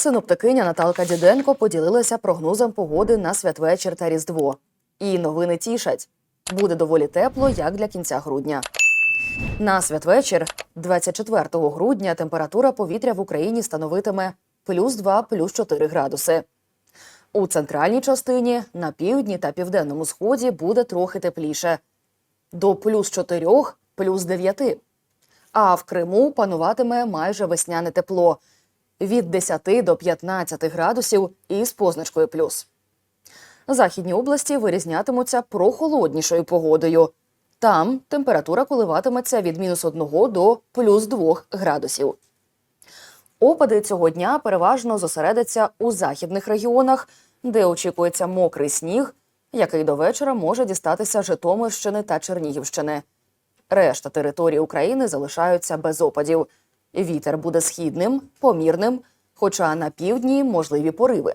Синоптикиня Наталка Діденко поділилася прогнозом погоди на святвечір та Різдво. І новини тішать. Буде доволі тепло, як для кінця грудня. На святвечір, 24 грудня, температура повітря в Україні становитиме плюс 2, плюс 4 градуси. У центральній частині, на півдні та південному сході буде трохи тепліше до плюс 4, плюс 9. А в Криму пануватиме майже весняне тепло від 10 до 15 градусів із позначкою плюс. Західні області вирізнятимуться прохолоднішою погодою. Там температура коливатиметься від мінус 1 до плюс 2 градусів. Опади цього дня переважно зосередяться у західних регіонах, де очікується мокрий сніг, який до вечора може дістатися Житомирщини та Чернігівщини. Решта території України залишаються без опадів. Вітер буде східним, помірним, хоча на півдні можливі пориви.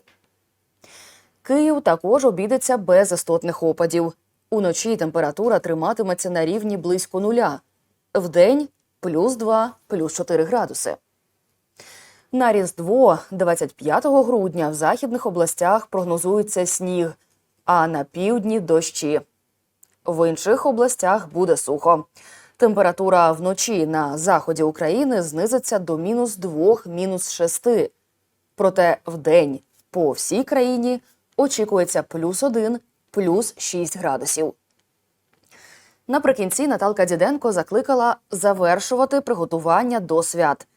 Київ також обійдеться без істотних опадів. Уночі температура триматиметься на рівні близько нуля. Вдень плюс 2, плюс 4 градуси. На Різдво 25 грудня в західних областях прогнозується сніг, а на півдні дощі. В інших областях буде сухо. Температура вночі на заході України знизиться до мінус 2, мінус 6. Проте вдень по всій країні очікується плюс 1, плюс 6 градусів. Наприкінці Наталка Діденко закликала завершувати приготування до свят,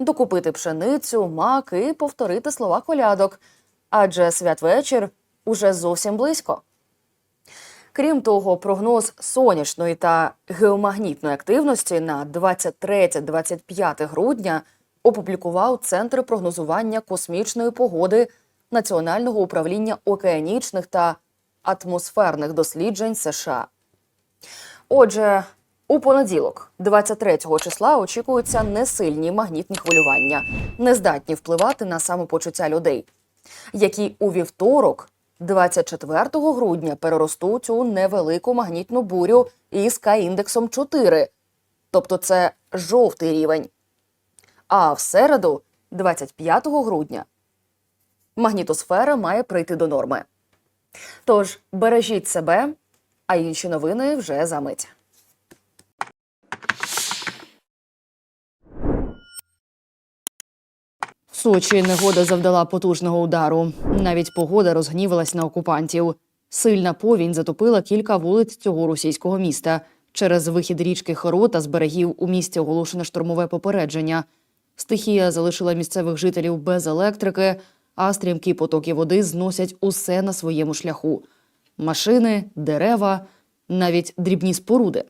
докупити пшеницю, мак і повторити слова колядок, адже святвечір уже зовсім близько. Крім того, прогноз сонячної та геомагнітної активності на 23-25 грудня опублікував Центр прогнозування космічної погоди Національного управління океанічних та атмосферних досліджень США. Отже, у понеділок, 23 числа, очікуються несильні магнітні хвилювання, нездатні впливати на самопочуття людей, які у вівторок, 24 грудня, переростуть у невелику магнітну бурю із К-індексом 4, тобто це жовтий рівень. А в середу, 25 грудня, магнітосфера має прийти до норми. Тож бережіть себе, а інші новини вже за мить. Сочі негода завдала потужного удару. Навіть погода розгнівалась на окупантів. Сильна повінь затопила кілька вулиць цього російського міста. Через вихід річки Хорота з берегів у місті оголошено штурмове попередження. Стихія залишила місцевих жителів без електрики, а стрімкі потоки води зносять усе на своєму шляху: машини, дерева, навіть дрібні споруди.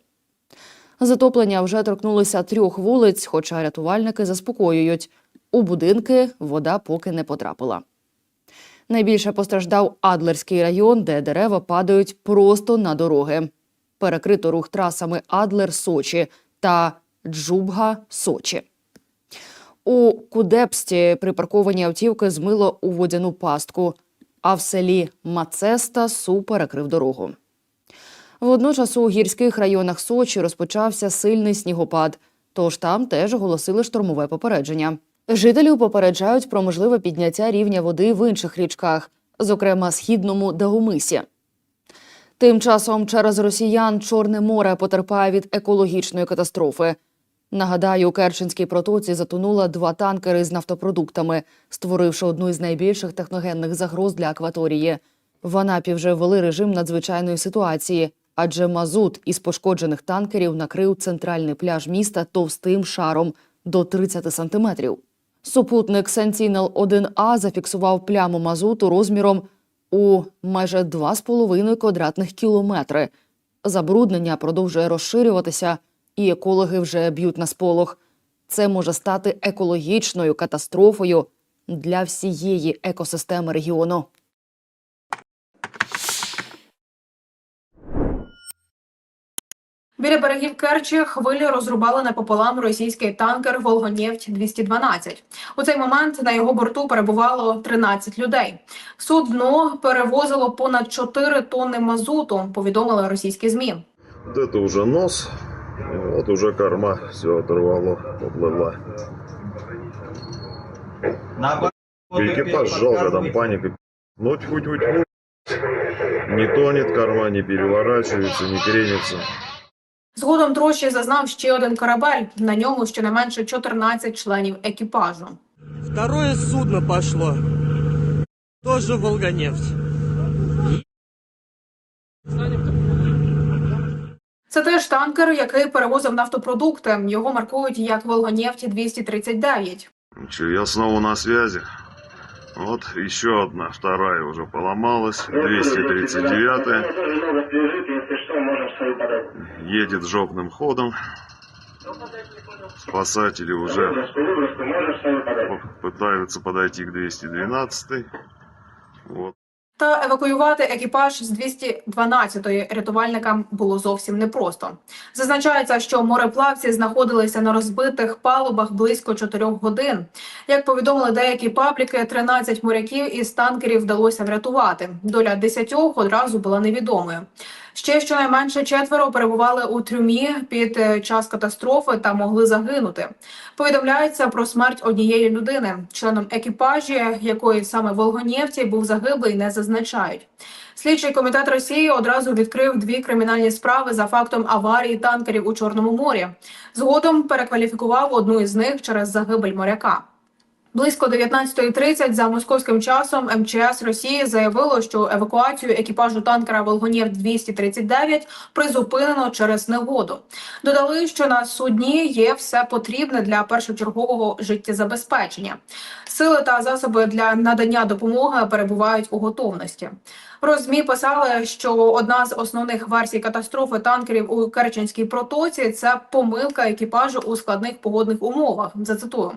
Затоплення вже торкнулися трьох вулиць, хоча рятувальники заспокоюють. У будинки вода поки не потрапила. Найбільше постраждав Адлерський район, де дерева падають просто на дороги. Перекрито рух трасами Адлер Сочі та Джубга Сочі. У Кудепсті припарковані автівки змило у водяну пастку, а в селі Мацеста Су перекрив дорогу. Водночас у гірських районах Сочі розпочався сильний снігопад, тож там теж оголосили штормове попередження. Жителів попереджають про можливе підняття рівня води в інших річках, зокрема східному Дагомисі. Тим часом через росіян Чорне море потерпає від екологічної катастрофи. Нагадаю, у Керченській протоці затонула два танкери з нафтопродуктами, створивши одну із найбільших техногенних загроз для акваторії. В Анапі вже ввели режим надзвичайної ситуації, адже мазут із пошкоджених танкерів накрив центральний пляж міста товстим шаром до 30 сантиметрів. Супутник Sentinel 1А зафіксував пляму мазуту розміром у майже 2,5 квадратних кілометри. Забруднення продовжує розширюватися, і екологи вже б'ють на сполох. Це може стати екологічною катастрофою для всієї екосистеми регіону. Біля берегів Керчі хвилі розрубали напополам російський танкер Волгонефть 212 У цей момент на його борту перебувало 13 людей. Судно перевозило понад 4 тонни мазуту. Повідомили російські змі. Вот это уже нос, и вот уже корма все оторвало, поплыла. На Экипаж жалко, там паника. Ну, тьфу тьфу тьфу Не тонет корма, не переворачивается, не кренится. Згодом трощі зазнав ще один корабель. На ньому щонайменше 14 членів екіпажу. Второе судно пошло. Тоже Волгонефть. Це теж танкер, який перевозив нафтопродукти. Його маркують як Волгонефть 239. Че, я снова на связи. Вот еще одна, вторая уже поломалась. 239 едет жопным ходом. Спасатели уже пытаются подойти к 212. Вот. Та евакуювати екіпаж з 212-ї рятувальникам було зовсім непросто. Зазначається, що мореплавці знаходилися на розбитих палубах близько 4 годин. Як повідомили деякі пабліки, 13 моряків із танкерів вдалося врятувати. Доля 10 одразу була невідомою. Ще щонайменше четверо перебували у трюмі під е, час катастрофи та могли загинути. Повідомляється про смерть однієї людини. Членом екіпажі, якої саме Волгонєвті був загиблий, не зазначають. Слідчий комітет Росії одразу відкрив дві кримінальні справи за фактом аварії танкерів у Чорному морі. Згодом перекваліфікував одну із них через загибель моряка. Близько 19.30 за московським часом МЧС Росії заявило, що евакуацію екіпажу танкера Волгонєв 239 призупинено через негоду. Додали, що на судні є все потрібне для першочергового життєзабезпечення. Сили та засоби для надання допомоги перебувають у готовності. Розмі писали, що одна з основних версій катастрофи танкерів у Керченській протоці це помилка екіпажу у складних погодних умовах. Зацитую.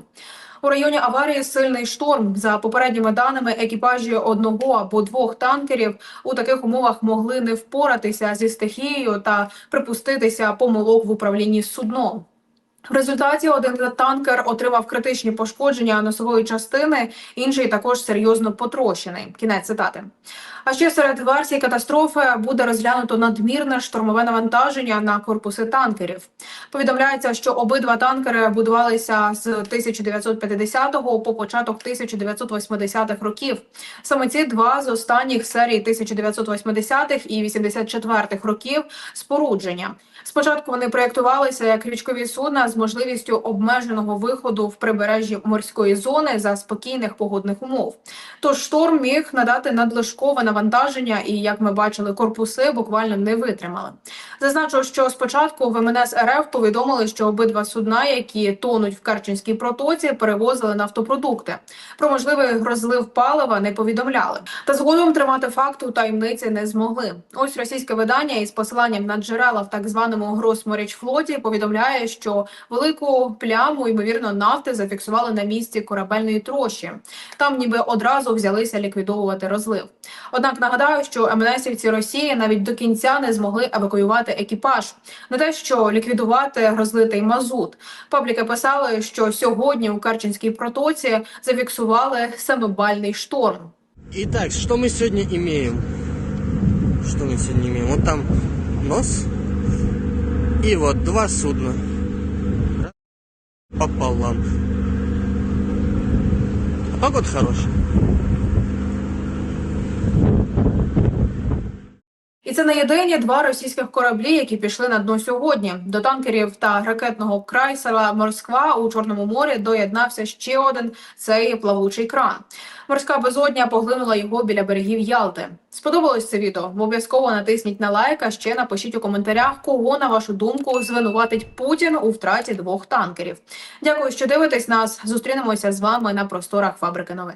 У районі аварії сильний шторм. За попередніми даними, екіпажі одного або двох танкерів у таких умовах могли не впоратися зі стихією та припуститися помилок в управлінні судном. В результаті один танкер отримав критичні пошкодження носової частини, інший також серйозно потрощений. Кінець цитати. А ще серед версій катастрофи буде розглянуто надмірне штурмове навантаження на корпуси танкерів. Повідомляється, що обидва танкери будувалися з 1950 по початок 1980-х років. Саме ці два з останніх серій 1980-х і 84-х років спорудження. Спочатку вони проєктувалися як річкові судна з можливістю обмеженого виходу в прибережжі морської зони за спокійних погодних умов. Тож шторм міг надати надлишкове навантаження, і як ми бачили, корпуси буквально не витримали. Зазначу, що спочатку в МНС РФ повідомили, що обидва судна, які тонуть в Керченській протоці, перевозили нафтопродукти. Про можливий розлив палива не повідомляли. Та згодом тримати факт у таємниці не змогли. Ось російське видання із посиланням на джерела в так званому Гросморічфлоті повідомляє, що велику пляму ймовірно нафти зафіксували на місці корабельної трощі. Там ніби одразу взялися ліквідовувати розлив. Однак нагадаю, що МНСівці Росії навіть до кінця не змогли евакуювати екіпаж. Не те, що ліквідувати розлитий мазут. Пабліки писали, що сьогодні у Керченській протоці зафіксували семибальний шторм. Итак, что мы сегодня имеем? Что мы сегодня имеем? Вот там нос. И вот два судна. Пополам. А погода хорошая. Це не єдині два російських кораблі, які пішли на дно сьогодні. До танкерів та ракетного крайсера Москва у Чорному морі доєднався ще один цей плавучий кран. Морська безодня поглинула його біля берегів Ялти. Сподобалось це відео? Обов'язково натисніть на лайк, а ще напишіть у коментарях, кого на вашу думку звинуватить Путін у втраті двох танкерів. Дякую, що дивитесь нас. Зустрінемося з вами на просторах фабрики новин.